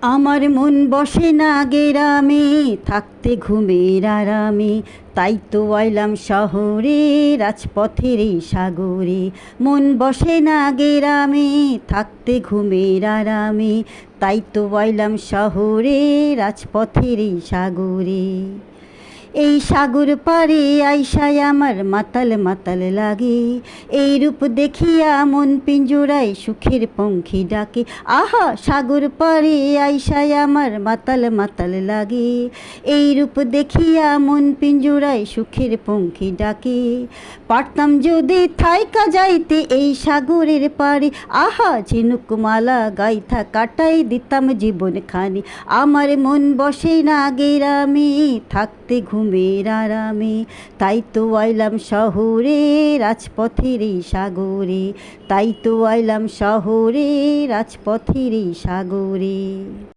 আমার মন বসে না গেরামে থাকতে ঘুমের আরামে। তাই তো আইলাম শহরে, রাজপথের সাগরে। মন বসে না গেরামে থাকতে ঘুমের আরামে। তাই তো আইলাম শহরে, রাজপথের সাগরে। এই সাগর পারে আইসায় আমার মাতাল মাতাল লাগে। এই রূপ দেখিয়া মন পিঞ্জুরায় সুখের পঙ্খী ডাকে। আহা, সাগর পারে আইসায় আমার মাতাল মাতাল লাগে। এই রূপ দেখিয়া মন পিঞ্জুরায় সুখের পঙ্খী ডাকে। পারতাম যদি থাইকা যাইতে এই সাগরের পারে আহা, ঝিনুক মালা গাইথা কাটাই দিতাম জীবন খানি আমার মন বসে না গেরামে, থাকতে ঘুমের আরামে তাই তো আইলাম শহরে রাজপথের সাগরে তাই তো আইলাম শহরে রাজপথের সাগরে।